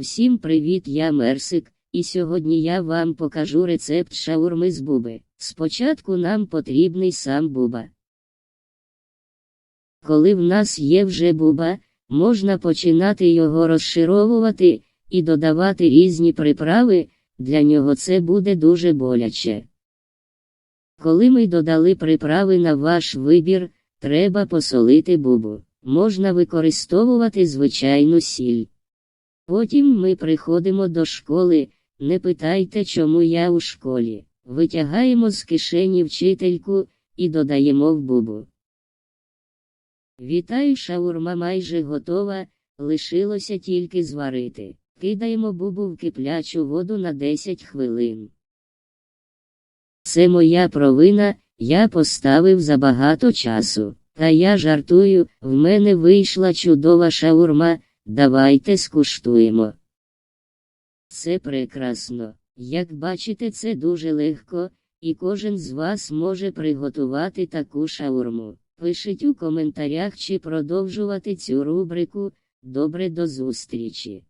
Усім привіт, я Мерсик, і сьогодні я вам покажу рецепт шаурми з буби. Спочатку нам потрібний сам буба. Коли в нас є вже буба, можна починати його розшировувати і додавати різні приправи, для нього це буде дуже боляче. Коли ми додали приправи на ваш вибір, треба посолити бубу. Можна використовувати звичайну сіль. Потім ми приходимо до школи, не питайте, чому я у школі. Витягаємо з кишені вчительку і додаємо в бубу. Вітаю, шаурма майже готова, лишилося тільки зварити. Кидаємо бубу в киплячу воду на 10 хвилин. Це моя провина, я поставив забагато часу. Та я жартую, в мене вийшла чудова шаурма, давайте скуштуємо. Це прекрасно. Як бачите, це дуже легко, і кожен з вас може приготувати таку шаурму. Пишіть у коментарях, чи продовжувати цю рубрику. Добре до зустрічі!